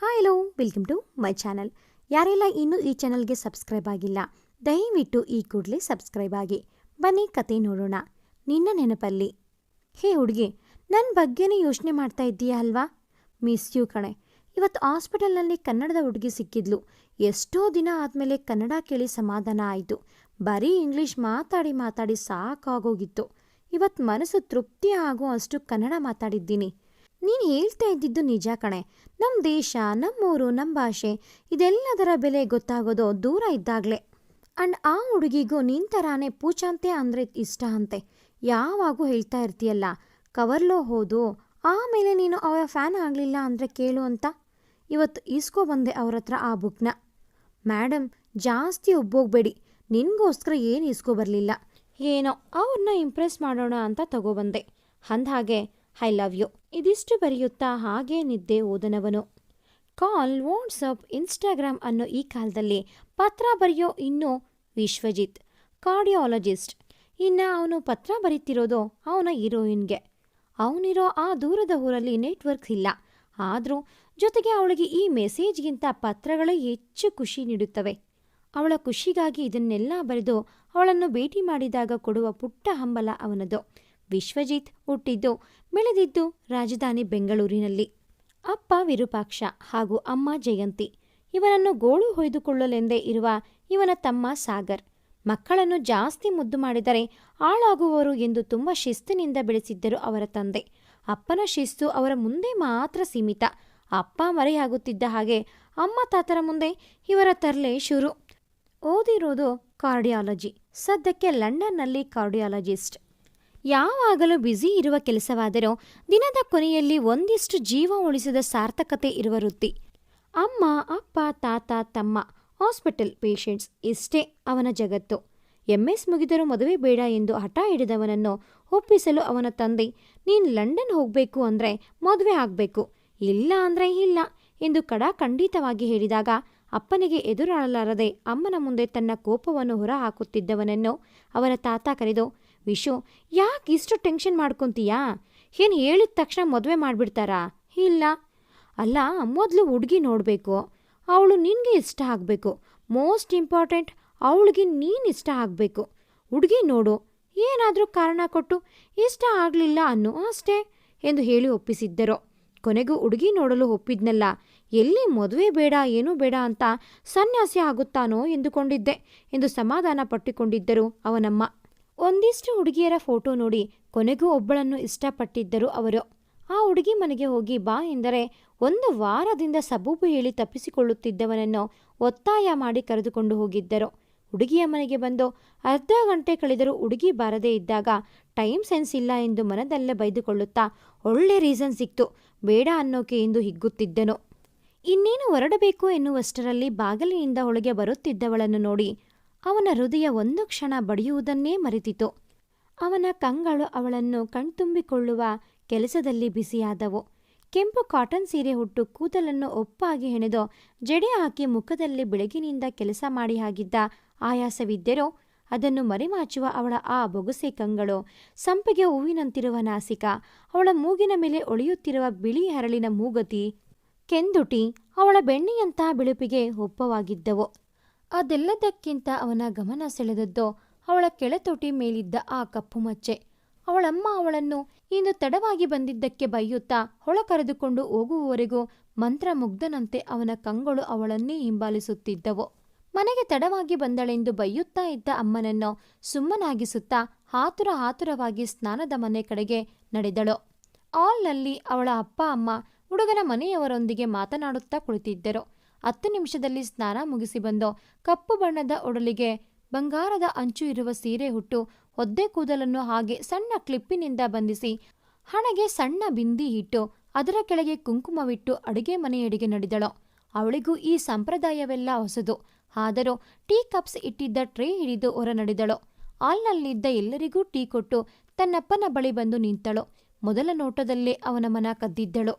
Hi hello welcome to my channel ಯಾರೆಲ್ಲ ಇನ್ನೂ ಈ ಚಾನಲ್ಗೆ ಸಬ್ಸ್ಕ್ರೈಬ್ ಆಗಿಲ್ಲ, ದಯವಿಟ್ಟು ಈ ಕೂಡಲೇ ಸಬ್ಸ್ಕ್ರೈಬ್ ಆಗಿ. ಬನ್ನಿ ಕತೆ ನೋಡೋಣ. ನಿನ್ನ ನೆನಪಲ್ಲಿ. ಹೇ ಹುಡುಗಿ ನನ್ನ ಬಗ್ಗೆನೇ ಯೋಚನೆ ಮಾಡ್ತಾ ಇದ್ದೀಯಾ ಅಲ್ವಾ? ಮಿಸ್ ಯು ಕಣೆ. ಇವತ್ತು ಹಾಸ್ಪಿಟಲ್ನಲ್ಲಿ ಕನ್ನಡದ ಹುಡುಗಿ ಸಿಕ್ಕಿದ್ಲು. ಎಷ್ಟೋ ದಿನ ಆದಮೇಲೆ ಕನ್ನಡ ಕೇಳಿ ಸಮಾಧಾನ ಆಯಿತು. ಬರೀ ಇಂಗ್ಲೀಷ್ ಮಾತಾಡಿ ಮಾತಾಡಿ ಸಾಕಾಗೋಗಿತ್ತು. ಇವತ್ತು ಮನಸ್ಸು ತೃಪ್ತಿ ಆಗೋ ಅಷ್ಟು ಕನ್ನಡ ಮಾತಾಡಿದ್ದೀನಿ. ನೀನು ಹೇಳ್ತಾ ಇದ್ದಿದ್ದು ನಿಜ ಕಣೆ. ನಮ್ಮ ದೇಶ ನಮ್ಮೂರು ನಮ್ಮ ಭಾಷೆ, ಇದೆಲ್ಲದರ ಬೆಲೆ ಗೊತ್ತಾಗೋದು ದೂರ ಇದ್ದಾಗಲೇ. ಅಂಡ್ ಆ ಹುಡುಗಿಗೂ ನಿನ್ನ ಥರಾನೇ ಪೂಚಾಂತೆ ಅಂದರೆ ಇಷ್ಟ ಅಂತೆ. ಯಾವಾಗೂ ಹೇಳ್ತಾ ಇರ್ತೀಯಲ್ಲ, ಕವರ್ಲೋ ಹೋದು, ಆಮೇಲೆ ನೀನು ಅವರ ಫ್ಯಾನ್ ಆಗಲಿಲ್ಲ ಅಂದರೆ ಕೇಳು ಅಂತ. ಇವತ್ತು ಈಸ್ಕೊ ಬಂದೆ ಅವ್ರ ಹತ್ರ ಆ ಬುಕ್ನ. ಮೇಡಮ್ ಜಾಸ್ತಿ ಒಬ್ಬೋಗ್ಬೇಡಿ ನಿನಗೋಸ್ಕರ ಏನು ಇಸ್ಕೊಬರಲಿಲ್ಲ ಏನೋ ಅವ್ರನ್ನ ಇಂಪ್ರೆಸ್ ಮಾಡೋಣ ಅಂತ ತಗೊಬಂದೆ. ಅಂದ್ಹಾಗೆ ಐ ಲವ್ ಯು ಇದಿಷ್ಟು ಬರೆಯುತ್ತಾ ಹಾಗೇ ನಿದ್ದೆ ಓದನವನು. ಕಾಲ್ ವಾಟ್ಸಪ್ ಇನ್ಸ್ಟಾಗ್ರಾಮ್ ಅನ್ನೋ ಈ ಕಾಲದಲ್ಲಿ ಪತ್ರ ಬರೆಯೋ ಇನ್ನು ವಿಶ್ವಜಿತ್, ಕಾರ್ಡಿಯಾಲಜಿಸ್ಟ್. ಇನ್ನು ಅವನು ಪತ್ರ ಬರೀತಿರೋದು ಅವನ ಹೀರೋಯಿನ್ಗೆ. ಅವನಿರೋ ಆ ದೂರದ ಊರಲ್ಲಿ ನೆಟ್ವರ್ಕ್ ಇಲ್ಲ. ಆದರೂ ಜೊತೆಗೆ ಅವಳಿಗೆ ಈ ಮೆಸೇಜ್ಗಿಂತ ಪತ್ರಗಳೇ ಹೆಚ್ಚು ಖುಷಿ ನೀಡುತ್ತವೆ. ಅವಳ ಖುಷಿಗಾಗಿ ಇದನ್ನೆಲ್ಲ ಬರೆದು ಅವಳನ್ನು ಭೇಟಿ ಮಾಡಿದಾಗ ಕೊಡುವ ಪುಟ್ಟ ಹಂಬಲ ಅವನದು. ವಿಶ್ವಜಿತ್ ಹುಟ್ಟಿದ್ದು. ಬೆಳೆದಿದ್ದು ರಾಜಧಾನಿ ಬೆಂಗಳೂರಿನಲ್ಲಿ. ಅಪ್ಪ ವಿರೂಪಾಕ್ಷ ಹಾಗೂ ಅಮ್ಮ ಜಯಂತಿ. ಇವನನ್ನು ಗೋಳು ಹೊಯ್ದುಕೊಳ್ಳಲೆಂದೇ ಇರುವ ಇವನ ತಮ್ಮ ಸಾಗರ್. ಮಕ್ಕಳನ್ನು ಜಾಸ್ತಿ ಮುದ್ದು ಮಾಡಿದರೆ ಹಾಳಾಗುವರು ಎಂದು ತುಂಬ ಶಿಸ್ತಿನಿಂದ ಬೆಳೆಸಿದ್ದರು ಅವರ ತಂದೆ. ಅಪ್ಪನ ಶಿಸ್ತು ಅವರ ಮುಂದೆ ಮಾತ್ರ ಸೀಮಿತ. ಅಪ್ಪ ಮರೆಯಾಗುತ್ತಿದ್ದ ಹಾಗೆ ಅಮ್ಮ ತಾತರ ಮುಂದೆ ಇವರ ತರಲೆ ಶುರು. ಓದಿರೋದು ಕಾರ್ಡಿಯಾಲಜಿ. ಸದ್ಯಕ್ಕೆ ಲಂಡನ್ನಲ್ಲಿ ಕಾರ್ಡಿಯಾಲಜಿಸ್ಟ್. ಯಾವಾಗಲೂ ಬ್ಯುಸಿ ಇರುವ ಕೆಲಸವಾದರೂ ದಿನದ ಕೊನೆಯಲ್ಲಿ ಒಂದಿಷ್ಟು ಜೀವ ಉಳಿಸಿದ ಸಾರ್ಥಕತೆ ಇರುವ ವೃತ್ತಿ. ಅಮ್ಮ, ಅಪ್ಪ, ತಾತ, ತಮ್ಮ, ಹಾಸ್ಪಿಟಲ್ ಪೇಷಂಟ್ಸ್ ಇಷ್ಟೇ ಅವನ ಜಗತ್ತು. ಎಂ ಎಸ್ ಮುಗಿದರೂ ಮದುವೆ ಬೇಡ ಎಂದು ಹಠ ಹಿಡಿದವನನ್ನು ಒಪ್ಪಿಸಲು ಅವನ ತಂದೆ, ನೀನು ಲಂಡನ್ ಹೋಗಬೇಕು ಅಂದರೆ ಮದುವೆ ಆಗಬೇಕು, ಇಲ್ಲ ಅಂದರೆ ಇಲ್ಲ ಎಂದು ಕಡಾಖಂಡಿತವಾಗಿ ಹೇಳಿದಾಗ ಅಪ್ಪನಿಗೆ ಎದುರಾಳಲಾರದೆ ಅಮ್ಮನ ಮುಂದೆ ತನ್ನ ಕೋಪವನ್ನು ಹೊರಹಾಕುತ್ತಿದ್ದವನನ್ನು ಅವನ ತಾತ ಕರೆದು ವಿಶು, ಯಾಕೆ ಇಷ್ಟು ಟೆನ್ಷನ್ ಮಾಡ್ಕೊತೀಯಾ? ಏನು ಹೇಳಿದ ತಕ್ಷಣ ಮದುವೆ ಮಾಡಿಬಿಡ್ತಾರಾ? ಇಲ್ಲ. ಅಲ್ಲ, ಮೊದಲು ಹುಡುಗಿ ನೋಡಬೇಕು. ಅವಳು ನಿನಗೆ ಇಷ್ಟ ಆಗಬೇಕು. ಮೋಸ್ಟ್ ಇಂಪಾರ್ಟೆಂಟ್, ಅವಳಿಗೆ ನೀನು ಇಷ್ಟ ಆಗಬೇಕು. ಹುಡುಗಿ ನೋಡು, ಏನಾದರೂ ಕಾರಣ ಕೊಟ್ಟು ಇಷ್ಟ ಆಗಲಿಲ್ಲ ಅನ್ನೋ ಅಷ್ಟೇ ಎಂದು ಹೇಳಿ ಒಪ್ಪಿಸಿದ್ದರು. ಕೊನೆಗೂ ಹುಡುಗಿ ನೋಡಲು ಒಪ್ಪಿದ್ನಲ್ಲ, ಎಲ್ಲಿ ಮದುವೆ ಬೇಡ, ಏನೂ ಬೇಡ ಅಂತ ಸನ್ಯಾಸಿ ಆಗುತ್ತಾನೋ ಎಂದುಕೊಂಡಿದ್ದೆ ಎಂದು ಸಮಾಧಾನ ಪಟ್ಟುಕೊಂಡಿದ್ದರು ಅವನಮ್ಮ. ಒಂದಿಷ್ಟು ಹುಡುಗಿಯರ ಫೋಟೋ ನೋಡಿ ಕೊನೆಗೂ ಒಬ್ಬಳನ್ನು ಇಷ್ಟಪಟ್ಟಿದ್ದರು ಅವರು. ಆ ಹುಡುಗಿ ಮನೆಗೆ ಹೋಗಿ ಬಾ ಎಂದರೆ ಒಂದು ವಾರದಿಂದ ಸಬೂಬು ಹೇಳಿ ತಪ್ಪಿಸಿಕೊಳ್ಳುತ್ತಿದ್ದವನನ್ನು ಒತ್ತಾಯ ಮಾಡಿ ಕರೆದುಕೊಂಡು ಹೋಗಿದ್ದರು. ಹುಡುಗಿಯ ಮನೆಗೆ ಬಂದು ಅರ್ಧ ಗಂಟೆ ಕಳೆದರೂ ಹುಡುಗಿ ಬಾರದೇ ಇದ್ದಾಗ ಟೈಮ್ ಸೆನ್ಸ್ ಇಲ್ಲ ಎಂದು ಮನದಲ್ಲೇ ಬೈದುಕೊಳ್ಳುತ್ತಾ ಒಳ್ಳೆ ರೀಸನ್ ಸಿಕ್ತು. ಬೇಡ ಅನ್ನೋಕೆ ಎಂದು ಹಿಗ್ಗುತ್ತಿದ್ದನು. ಇನ್ನೇನು ಹೊರಡಬೇಕು ಎನ್ನುವಷ್ಟರಲ್ಲಿ ಬಾಗಿಲಿನಿಂದ ಒಳಗೆ ಬರುತ್ತಿದ್ದವಳನ್ನು ನೋಡಿ ಅವನ ಹೃದಯ ಒಂದು ಕ್ಷಣ ಬಡಿಯುವುದನ್ನೇ ಮರೆತಿತು. ಅವನ ಕಂಗಳು ಅವಳನ್ನು ಕಣ್ತುಂಬಿಕೊಳ್ಳುವ ಕೆಲಸದಲ್ಲಿ ಬಿಸಿಯಾದವು. ಕೆಂಪು ಕಾಟನ್ ಸೀರೆ ಹುಟ್ಟು ಕೂದಲನ್ನು ಒಪ್ಪಾಗಿ ಹೆಣೆದು ಜಡೆ ಹಾಕಿ ಮುಖದಲ್ಲಿ ಬೆಳಗಿನಿಂದ ಕೆಲಸ ಮಾಡಿ ಹಾಗಿದ್ದ ಆಯಾಸವಿದ್ದರೂ ಅದನ್ನು ಮರೆಮಾಚುವ ಅವಳ ಆ ಬೊಗಸೆ ಕಂಗಳು ಸಂಪಿಗೆ ಹೂವಿನಂತಿರುವ ನಾಸಿಕ, ಅವಳ ಮೂಗಿನ ಮೇಲೆ ಒಳೆಯುತ್ತಿರುವ ಬಿಳಿ ಹರಳಿನ ಮೂಗತಿ, ಕೆಂದುಟಿ ಅವಳ ಬೆಣ್ಣೆಯಂತಹ ಬಿಳುಪಿಗೆ ಒಪ್ಪವಾಗಿದ್ದವು. ಅದೆಲ್ಲದಕ್ಕಿಂತ ಅವನ ಗಮನ ಸೆಳೆದದ್ದು ಅವಳ ಕೆಳತೋಟಿ ಮೇಲಿದ್ದ ಆ ಕಪ್ಪು ಮಚ್ಚೆ. ಅವಳಮ್ಮ ಅವಳನ್ನು ಇಂದು ತಡವಾಗಿ ಬಂದಿದ್ದಕ್ಕೆ ಬೈಯುತ್ತಾ ಹೊಳ ಕರೆದುಕೊಂಡು ಹೋಗುವವರೆಗೂ ಮಂತ್ರಮುಗ್ಧನಂತೆ ಅವನ ಕಂಗಳು ಅವಳನ್ನೇ ಹಿಂಬಾಲಿಸುತ್ತಿದ್ದವು. ಮನೆಗೆ ತಡವಾಗಿ ಬಂದಳೆಂದು ಬೈಯುತ್ತಾ ಇದ್ದ ಅಮ್ಮನನ್ನು ಸುಮ್ಮನಾಗಿಸುತ್ತಾ ಹಾತುರ ಹಾತುರವಾಗಿ ಸ್ನಾನದ ಮನೆ ಕಡೆಗೆ ನಡೆದಳು. ಆಲ್ನಲ್ಲಿ ಅವಳ ಅಪ್ಪ ಅಮ್ಮ ಹುಡುಗನ ಮನೆಯವರೊಂದಿಗೆ ಮಾತನಾಡುತ್ತಾ ಕುಳಿತಿದ್ದರು. ಹತ್ತು ನಿಮಿಷದಲ್ಲಿ ಸ್ನಾನ ಮುಗಿಸಿ ಬಂದು ಕಪ್ಪು ಬಣ್ಣದ ಒಡಲಿಗೆ ಬಂಗಾರದ ಅಂಚು ಇರುವ ಸೀರೆ ಹುಟ್ಟು ಒದ್ದೆ ಕೂದಲನ್ನು ಹಾಗೆ ಸಣ್ಣ ಕ್ಲಿಪ್ಪಿನಿಂದ ಬಂಧಿಸಿ ಹಣೆಗೆ ಸಣ್ಣ ಬಿಂದಿ ಇಟ್ಟು ಅದರ ಕೆಳಗೆ ಕುಂಕುಮವಿಟ್ಟು ಅಡುಗೆ ಮನೆಯೆಡೆಗೆ ನಡೆದಳು. ಅವಳಿಗೂ ಈ ಸಂಪ್ರದಾಯವೆಲ್ಲ ಹೊಸದು. ಆದರೂ ಟೀ ಕಪ್ಸ್ ಇಟ್ಟಿದ್ದ ಟ್ರೇ ಹಿಡಿದು ಹೊರ ನಡೆದಳು ಹಾಲ್ನಲ್ಲಿದ್ದ ಎಲ್ಲರಿಗೂ ಟೀ ಕೊಟ್ಟು ತನ್ನಪ್ಪನ ಬಳಿ ಬಂದು ನಿಂತಳು. ಮೊದಲ ನೋಟದಲ್ಲೇ ಅವನ ಮನ ಕದ್ದಿದ್ದಳು.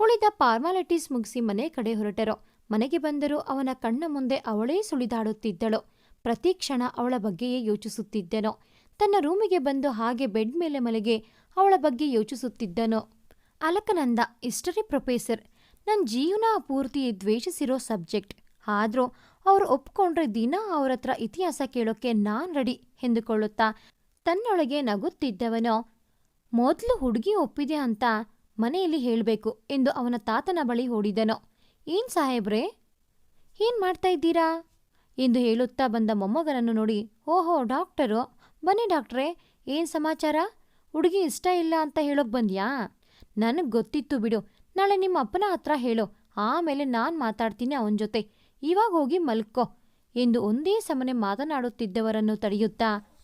ಉಳಿದ ಫಾರ್ಮಾಲಿಟೀಸ್ ಮುಗಿಸಿ ಮನೆ ಕಡೆ ಹೊರಟರು. ಮನೆಗೆ ಬಂದರೂ ಅವನ ಕಣ್ಣ ಮುಂದೆ ಅವಳೇ ಸುಳಿದಾಡುತ್ತಿದ್ದಳು. ಪ್ರತಿ ಕ್ಷಣ ಅವಳ ಬಗ್ಗೆಯೇ ಯೋಚಿಸುತ್ತಿದ್ದನು. ತನ್ನ ರೂಮಿಗೆ ಬಂದು ಹಾಗೆ ಬೆಡ್ ಮೇಲೆ ಮಲಗಿ ಅವಳ ಬಗ್ಗೆ ಯೋಚಿಸುತ್ತಿದ್ದನು. Alaknanda history professor. ನನ್ನ ಜೀವನ ಪೂರ್ತಿ ದ್ವೇಷಿಸಿರೋ ಸಬ್ಜೆಕ್ಟ್. ಆದರೂ ಅವರು ಒಪ್ಕೊಂಡ್ರೆ ದಿನ ಅವರ ಹತ್ರ ಇತಿಹಾಸ ಕೇಳೋಕ್ಕೆ ನಾನ್ ರೆಡಿ, ಎಂದುಕೊಳ್ಳುತ್ತಾ ತನ್ನೊಳಗೆ ನಗುತ್ತಿದ್ದವನು. ಮೊದಲು ಹುಡುಗಿ ಒಪ್ಪಿದೆ ಅಂತ ಮನೆಯಲ್ಲಿ ಹೇಳಬೇಕು, ಎಂದು ಅವನ ತಾತನ ಬಳಿ ಓಡಿದನು. ಏನ್ ಸಾಹೇಬ್ರೆ? ಏನ್ ಮಾಡ್ತಾ ಇದ್ದೀರಾ? ಎಂದು ಹೇಳುತ್ತಾ ಬಂದ ಮೊಮ್ಮಗನನ್ನು ನೋಡಿ, ಓಹೋ, ಡಾಕ್ಟರು, ಬನ್ನಿ ಡಾಕ್ಟ್ರೇ, ಏನ್ ಸಮಾಚಾರ? ಹುಡುಗಿ ಇಷ್ಟ ಇಲ್ಲ ಅಂತ ಹೇಳೋಕ್ ಬಂದ್ಯಾ? ನನಗೆ ಗೊತ್ತಿತ್ತು ಬಿಡು, ನಾಳೆ ನಿಮ್ಮ ಅಪ್ಪನ ಹತ್ರ ಹೇಳು, ಆಮೇಲೆ ನಾನು ಮಾತಾಡ್ತೀನಿ ಅವನ ಜೊತೆ, ಇವಾಗ ಹೋಗಿ ಮಲ್ಕೋ, ಎಂದು ಒಂದೇ ಸಮನೆ ಮಾತನಾಡುತ್ತಿದ್ದವರನ್ನು ತಡೆಯುತ್ತಾ,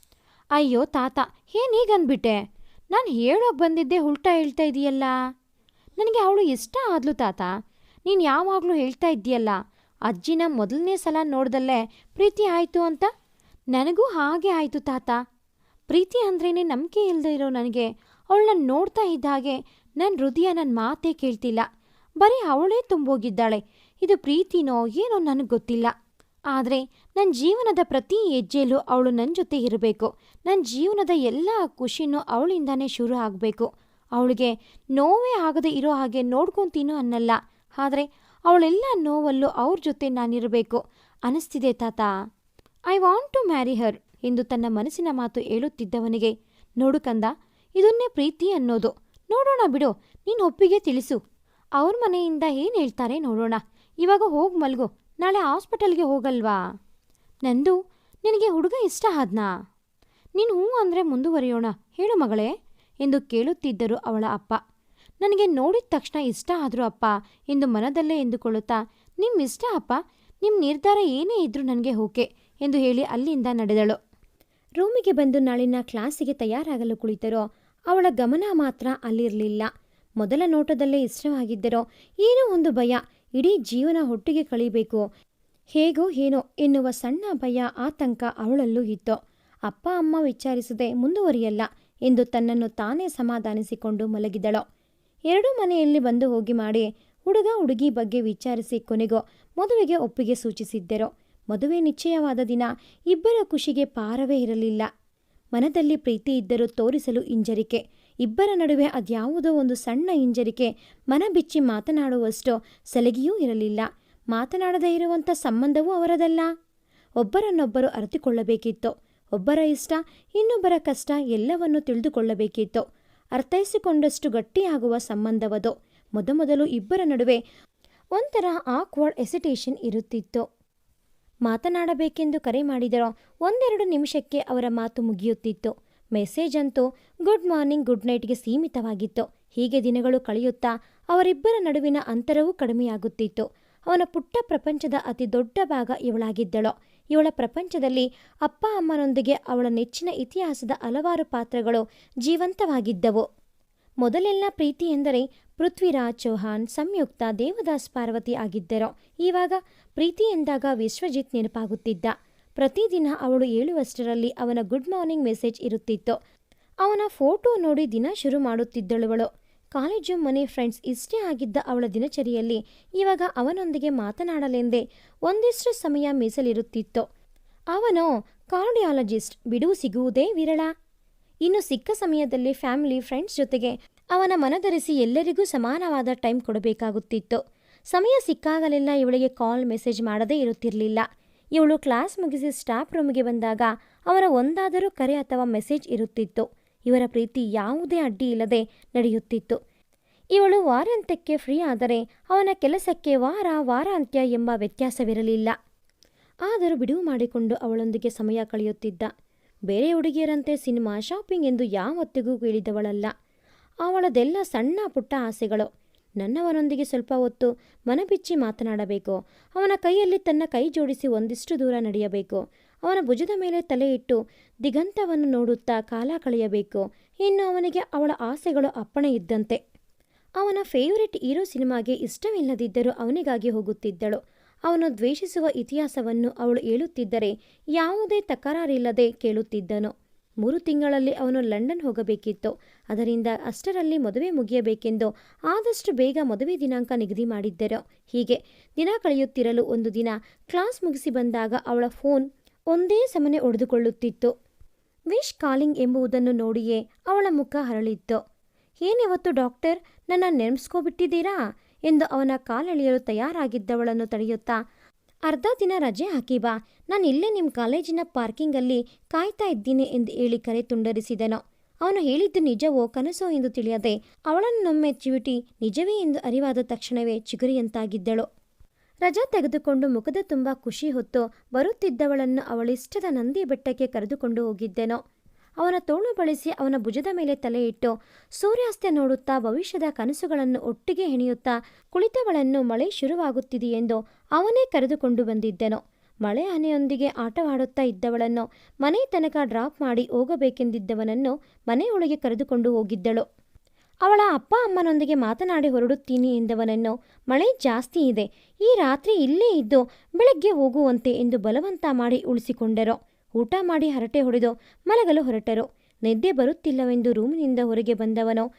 ಅಯ್ಯೋ ತಾತ, ಏನ್ ಅಂದ್ಬಿಟ್ಟೆ? ನಾನು ಹೇಳೋಕ್ ಬಂದಿದ್ದೆ ಉಲ್ಟಾ ಹೇಳ್ತಾ ಇದೆಯಲ್ಲ? ನನಗೆ ಅವಳು ಇಷ್ಟ ಆದ್ಲು ತಾತ ನೀನು ಯಾವಾಗಲೂ ಹೇಳ್ತಾ ಇದ್ದೀಯಲ್ಲ, ಅಜ್ಜಿನ ಮೊದಲನೇ ಸಲ ನೋಡ್ದಲ್ಲೇ ಪ್ರೀತಿ ಆಯಿತು ಅಂತ? ನನಗೂ ಹಾಗೆ ಆಯಿತು ತಾತ. ಪ್ರೀತಿ ಅಂದ್ರೇ ನಂಬಿಕೆ ಇಲ್ಲದೆ ಇರೋ ನನಗೆ. ಅವಳನ್ನ ನೋಡ್ತಾ ಇದ್ದ ಹಾಗೆ ನನ್ನ ಹೃದಯ ನನ್ನ ಮಾತೇ ಕೇಳ್ತಿಲ್ಲ. ಬರೀ ಅವಳೇ ತುಂಬೋಗಿದ್ದಾಳೆ. ಇದು ಪ್ರೀತಿನೋ ಏನೋ ನನಗೆ ಗೊತ್ತಿಲ್ಲ. ಆದರೆ ನನ್ನ ಜೀವನದ ಪ್ರತಿ ಹೆಜ್ಜೆಯಲ್ಲೂ ಅವಳು ನನ್ನ ಜೊತೆ ಇರಬೇಕು. ನನ್ನ ಜೀವನದ ಎಲ್ಲ ಖುಷಿನೂ ಅವಳಿಂದಾನೇ ಶುರು ಆಗಬೇಕು. ಅವಳಿಗೆ ನೋವೇ ಆಗದೆ ಇರೋ ಹಾಗೆ ನೋಡ್ಕೊತೀನೋ ಅನ್ನಲ್ಲ. ಆದರೆ ಅವಳೆಲ್ಲ ನೋವಲ್ಲೂ ಅವ್ರ ಜೊತೆ ನಾನಿರಬೇಕು. ಅನಿಸ್ತಿದೆ ತಾತ. I want to marry her ಎಂದು ತನ್ನ ಮನಸ್ಸಿನ ಮಾತು ಹೇಳುತ್ತಿದ್ದವನಿಗೆ, ನೋಡು ಕಂದ, ಇದನ್ನೇ ಪ್ರೀತಿ ಅನ್ನೋದು. ನೋಡೋಣ ಬಿಡು, ನೀನು ಒಪ್ಪಿಗೆ ತಿಳಿಸು. ಅವ್ರ ಮನೆಯಿಂದ ಏನು ಹೇಳ್ತಾರೆ ನೋಡೋಣ. ಇವಾಗ ಹೋಗಿ ಮಲ್ಗು, ನಾಳೆ ಹಾಸ್ಪಿಟಲ್ಗೆ ಹೋಗಲ್ವಾ? ನಂದು, ನಿನಗೆ ಹುಡುಗ ಇಷ್ಟ ಆದ್ನಾ? ನೀನು ಹ್ಞೂ ಅಂದರೆ ಮುಂದುವರಿಯೋಣ, ಹೇಳು ಮಗಳೇ ಎಂದು ಕೇಳುತ್ತಿದ್ದರು ಅವಳ ಅಪ್ಪ. ನನಗೆ ನೋಡಿದ ತಕ್ಷಣ ಇಷ್ಟ ಆದರೂ ಅಪ್ಪ ಎಂದು ಮನದಲ್ಲೇ ಎಂದುಕೊಳ್ಳುತ್ತಾ ನಿಮ್ಮ ಇಷ್ಟ ಅಪ್ಪ? ನಿಮ್ಮ ನಿರ್ಧಾರ ಏನೇ ಇದ್ರೂ ನನಗೆ ಓಕೆ ಎಂದು ಹೇಳಿ ಅಲ್ಲಿಂದ ನಡೆದಳು. ರೂಮಿಗೆ ಬಂದು ನಾಳಿನ ಕ್ಲಾಸಿಗೆ ತಯಾರಾಗಲು ಕುಳಿತರೋ, ಅವಳ ಗಮನ ಮಾತ್ರ ಅಲ್ಲಿರಲಿಲ್ಲ. ಮೊದಲ ನೋಟದಲ್ಲೇ ಇಷ್ಟವಾಗಿದ್ದರೋ, ಏನೋ ಒಂದು ಭಯ, ಇಡೀ ಜೀವನ ಒಟ್ಟಿಗೆ ಕಳಿಬೇಕು, ಹೇಗೋ ಏನೋ ಎನ್ನುವ ಸಣ್ಣ ಭಯ, ಆತಂಕ ಅವಳಲ್ಲೂ ಇತ್ತು. ಅಪ್ಪ ಅಮ್ಮ ವಿಚಾರಿಸದೆ ಮುಂದುವರಿಯಲ್ಲ ಎಂದು ತನ್ನನ್ನು ತಾನೇ ಸಮಾಧಾನಿಸಿಕೊಂಡು ಮಲಗಿದಳು. ಎರಡೂ ಮನೆಯಲ್ಲಿ ಬಂದು ಹೋಗಿ ಮಾಡಿ ಹುಡುಗ ಹುಡುಗಿ ಬಗ್ಗೆ ವಿಚಾರಿಸಿ ಕೊನೆಗೋ ಮದುವೆಗೆ ಒಪ್ಪಿಗೆ ಸೂಚಿಸಿದ್ದರು. ಮದುವೆ ನಿಶ್ಚಯವಾದ ದಿನ ಇಬ್ಬರ ಖುಷಿಗೆ ಪಾರವೇ ಇರಲಿಲ್ಲ. ಮನದಲ್ಲಿ ಪ್ರೀತಿ ಇದ್ದರೂ ತೋರಿಸಲು ಹಿಂಜರಿಕೆ. ಇಬ್ಬರ ನಡುವೆ ಅದ್ಯಾವುದೋ ಒಂದು ಸಣ್ಣ ಹಿಂಜರಿಕೆ, ಮನ ಬಿಚ್ಚಿ ಮಾತನಾಡುವಷ್ಟು ಸಲಗಿಯೂ ಇರಲಿಲ್ಲ. ಮಾತನಾಡದೇ ಇರುವಂಥ ಸಂಬಂಧವೂ ಅವರದಲ್ಲ. ಒಬ್ಬರನ್ನೊಬ್ಬರು ಅರಿತುಕೊಳ್ಳಬೇಕಿತ್ತು. ಒಬ್ಬರ ಇಷ್ಟ, ಇನ್ನೊಬ್ಬರ ಕಷ್ಟ ಎಲ್ಲವನ್ನೂ ತಿಳಿದುಕೊಳ್ಳಬೇಕಿತ್ತು. ಅರ್ಥೈಸಿಕೊಂಡಷ್ಟು ಗಟ್ಟಿಯಾಗುವ ಸಂಬಂಧವದು. ಮೊದಮೊದಲು ಇಬ್ಬರ ನಡುವೆ ಒಂಥರ ಆಕ್ವರ್ಡ್ ಎಸಿಟೇಷನ್ ಇರುತ್ತಿತ್ತು. ಮಾತನಾಡಬೇಕೆಂದು ಕರೆ ಮಾಡಿದರೋ ಒಂದೆರಡು ನಿಮಿಷಕ್ಕೆ ಅವರ ಮಾತು ಮುಗಿಯುತ್ತಿತ್ತು. ಮೆಸೇಜ್ ಅಂತೂ ಗುಡ್ ಮಾರ್ನಿಂಗ್, ಗುಡ್ ನೈಟ್ಗೆ ಸೀಮಿತವಾಗಿತ್ತು. ಹೀಗೆ ದಿನಗಳು ಕಳೆಯುತ್ತಾ ಅವರಿಬ್ಬರ ನಡುವಿನ ಅಂತರವೂ ಕಡಿಮೆಯಾಗುತ್ತಿತ್ತು. ಅವನ ಪುಟ್ಟ ಪ್ರಪಂಚದ ಅತಿ ದೊಡ್ಡ ಭಾಗ ಇವಳಾಗಿದ್ದಳು. ಇವಳ ಪ್ರಪಂಚದಲ್ಲಿ ಅಪ್ಪ ಅಮ್ಮನೊಂದಿಗೆ ಅವಳ ನೆಚ್ಚಿನ ಇತಿಹಾಸದ ಹಲವಾರು ಪಾತ್ರಗಳು ಜೀವಂತವಾಗಿದ್ದವು. ಮೊದಲೆಲ್ಲ ಪ್ರೀತಿ ಎಂದರೆ ಪೃಥ್ವಿರಾಜ್ ಚೌಹಾನ್ ಸಂಯುಕ್ತ, ದೇವದಾಸ್ ಪಾರ್ವತಿ ಆಗಿದ್ದರು. ಇವಾಗ ಪ್ರೀತಿ ಎಂದಾಗ ವಿಶ್ವಜಿತ್ ನೆನಪಾಗುತ್ತಿದ್ದ. ಪ್ರತಿದಿನ ಅವಳು ಏಳುವಷ್ಟರಲ್ಲಿ ಅವನ ಗುಡ್ ಮಾರ್ನಿಂಗ್ ಮೆಸೇಜ್ ಇರುತ್ತಿತ್ತು. ಅವನ ಫೋಟೋ ನೋಡಿ ದಿನ ಶುರು ಮಾಡುತ್ತಿದ್ದಳುವಳು ಕಾಲೇಜು ಮನೆ ಫ್ರೆಂಡ್ಸ್ ಇಷ್ಟೇ ಆಗಿದ್ದ ಅವಳ ದಿನಚರಿಯಲ್ಲಿ ಇವಾಗ ಅವನೊಂದಿಗೆ ಮಾತನಾಡಲೆಂದೇ ಒಂದಿಷ್ಟು ಸಮಯ ಮೀಸಲಿರುತ್ತಿತ್ತು. ಅವನು ಕಾರ್ಡಿಯಾಲಜಿಸ್ಟ್ ಬಿಡುವು ಸಿಗುವುದೇ ವಿರಳ. ಇನ್ನು ಸಿಕ್ಕ ಸಮಯದಲ್ಲಿ ಫ್ಯಾಮಿಲಿ ಫ್ರೆಂಡ್ಸ್ ಜೊತೆಗೆ ಅವನ ಮನಧರಿಸಿ ಎಲ್ಲರಿಗೂ ಸಮಾನವಾದ ಟೈಮ್ ಕೊಡಬೇಕಾಗುತ್ತಿತ್ತು. ಸಮಯ ಸಿಕ್ಕಾಗಲೆಲ್ಲ ಇವಳಿಗೆ ಕಾಲ್ ಮೆಸೇಜ್ ಮಾಡದೇ ಇರುತ್ತಿರಲಿಲ್ಲ. ಇವಳು ಕ್ಲಾಸ್ ಮುಗಿಸಿ ಸ್ಟಾಫ್ ರೂಮ್ಗೆ ಬಂದಾಗ ಅವರ ಒಂದಾದರೂ ಕರೆ ಅಥವಾ ಮೆಸೇಜ್ ಇರುತ್ತಿತ್ತು. ಇವರ ಪ್ರೀತಿ ಯಾವುದೇ ಅಡ್ಡಿ ಇಲ್ಲದೆ ನಡೆಯುತ್ತಿತ್ತು. ಇವಳು ವಾರಾಂತ್ಯಕ್ಕೆ ಫ್ರೀ ಆದರೆ ಅವನ ಕೆಲಸಕ್ಕೆ ವಾರ ವಾರಾಂತ್ಯ ಎಂಬ ವ್ಯತ್ಯಾಸವಿರಲಿಲ್ಲ. ಆದರೂ ಬಿಡುವು ಮಾಡಿಕೊಂಡು ಅವಳೊಂದಿಗೆ ಸಮಯ ಕಳೆಯುತ್ತಿದ್ದ. ಬೇರೆ ಹುಡುಗಿಯರಂತೆ ಸಿನಿಮಾ ಶಾಪಿಂಗ್ ಎಂದು ಯಾವತ್ತಿಗೂ ಕೇಳಿದವಳಲ್ಲ. ಅವಳದೆಲ್ಲ ಸಣ್ಣ ಪುಟ್ಟ ಆಸೆಗಳು. ನನ್ನವನೊಂದಿಗೆ ಸ್ವಲ್ಪ ಹೊತ್ತು ಮನಬಿಚ್ಚಿ ಮಾತನಾಡಬೇಕು. ಅವನ ಕೈಯಲ್ಲಿ ತನ್ನ ಕೈ ಜೋಡಿಸಿ ಒಂದಿಷ್ಟು ದೂರ ನಡೆಯಬೇಕು. ಅವನ ಭುಜದ ಮೇಲೆ ತಲೆ ಇಟ್ಟು ದಿಗಂತವನ್ನು ನೋಡುತ್ತಾ ಕಾಲ ಕಳೆಯಬೇಕು. ಇನ್ನು ಅವನಿಗೆ ಅವಳ ಆಸೆಗಳು ಅಪ್ಪಣೆ ಇದ್ದಂತೆ. ಅವನ ಫೇವರಿಟ್ ಹೀರೋ ಸಿನಿಮಾಗೆ ಇಷ್ಟವಿಲ್ಲದಿದ್ದರೂ ಅವನಿಗಾಗಿ ಹೋಗುತ್ತಿದ್ದಳು. ಅವನು ದ್ವೇಷಿಸುವ ಇತಿಹಾಸವನ್ನು ಅವಳು ಹೇಳುತ್ತಿದ್ದರೆ ಯಾವುದೇ ತಕರಾರಿಲ್ಲದೆ ಕೇಳುತ್ತಿದ್ದನು. ಮೂರು ತಿಂಗಳಲ್ಲಿ ಅವನು ಲಂಡನ್ ಹೋಗಬೇಕಿತ್ತು. ಅದರಿಂದ ಅಷ್ಟರಲ್ಲಿ ಮದುವೆ ಮುಗಿಯಬೇಕೆಂದು ಆದಷ್ಟು ಬೇಗ ಮದುವೆ ದಿನಾಂಕ ನಿಗದಿ ಮಾಡಿದ್ದರು. ಹೀಗೆ ದಿನ ಕಳೆಯುತ್ತಿರಲು ಒಂದು ದಿನ ಕ್ಲಾಸ್ ಮುಗಿಸಿ ಬಂದಾಗ ಅವಳ ಫೋನ್ ಒಂದೇ ಸಮನೆ ಒಡೆದುಕೊಳ್ಳುತ್ತಿತ್ತು. ವಿಶ್ ಕಾಲಿಂಗ್ ಎಂಬುದನ್ನು ನೋಡಿಯೇ ಅವಳ ಮುಖ ಹರಳಿತ್ತು. ಏನಿವತ್ತು ಡಾಕ್ಟರ್? ನನ್ನ ನೆನೆಸ್ಕೋಬಿಟ್ಟಿದ್ದೀರಾ? ಎಂದು ಅವನ ಕಾಲೆಳೆಯಲು ತಯಾರಾಗಿದ್ದವಳನ್ನು ತಡೆಯುತ್ತಾ, ಅರ್ಧ ದಿನ ರಜೆ ಹಾಕಿ ಬಾ. ನಾನು ಇಲ್ಲೇ ನಿಮ್ಮ ಕಾಲೇಜಿನ ಪಾರ್ಕಿಂಗಲ್ಲಿ ಕಾಯ್ತಾ ಇದ್ದೀನಿ ಎಂದು ಹೇಳಿ ಕರೆ ತುಂಡರಿಸಿದನು. ಅವನು ಹೇಳಿದ್ದು ನಿಜವೋ ಕನಸೋ ಎಂದು ತಿಳಿಯದೆ, ಅವಳನ್ನೊಮ್ಮೆ ಚಿವಿಟಿ, ನಿಜವೇ ಎಂದು ಅರಿವಾದ ತಕ್ಷಣವೇ ಚಿಗುರಿಯಂತಾಗಿದ್ದಳು. ರಜಾ ತೆಗೆದುಕೊಂಡು ಮುಖದ ತುಂಬ ಖುಷಿ ಹೊತ್ತು ಬರುತ್ತಿದ್ದವಳನ್ನು ಅವಳಿಷ್ಟದ ನಂದಿ ಬೆಟ್ಟಕ್ಕೆ ಕರೆದುಕೊಂಡು ಹೋಗಿದ್ದೆನೋ. ಅವನ ತೋಳು ಬಳಸಿ ಅವನ ಭುಜದ ಮೇಲೆ ತಲೆ ಇಟ್ಟು ಸೂರ್ಯಾಸ್ತ ನೋಡುತ್ತಾ ಭವಿಷ್ಯದ ಕನಸುಗಳನ್ನು ಒಟ್ಟಿಗೆ ಹೆಣೆಯುತ್ತಾ ಕುಳಿತವಳನ್ನು ಮಳೆ ಶುರುವಾಗುತ್ತಿದೆಯೆಂದು ಅವನೇ ಕರೆದುಕೊಂಡು ಬಂದಿದ್ದನು. ಮಳೆ ಹನೆಯೊಂದಿಗೆ ಆಟವಾಡುತ್ತಾ ಇದ್ದವಳನ್ನು ಮನೆ ತನಕ ಡ್ರಾಪ್ ಮಾಡಿ ಹೋಗಬೇಕೆಂದಿದ್ದವನನ್ನು ಮನೆಯೊಳಗೆ ಕರೆದುಕೊಂಡು ಹೋಗಿದ್ದಳು. ಅವಳ ಅಪ್ಪ ಅಮ್ಮನೊಂದಿಗೆ ಮಾತನಾಡಿ ಹೊರಡುತ್ತೀನಿ ಎಂದವನನ್ನು ಮಳೆ ಜಾಸ್ತಿ ಇದೆ. ಈ ರಾತ್ರಿ ಇಲ್ಲೇ ಇದ್ದು ಬೆಳಗ್ಗೆ ಹೋಗುವಂತೆ ಎಂದು ಬಲವಂತ ಮಾಡಿ ಉಳಿಸಿಕೊಂಡರು. ಊಟ ಮಾಡಿ ಹರಟೆ ಹೊಡೆದು ಮಲಗಲು ಹೊರಟರು. ನಿದ್ದೆ ಬರುತ್ತಿಲ್ಲವೆಂದು ರೂಮಿನಿಂದ ಹೊರಗೆ ಬಂದವನು.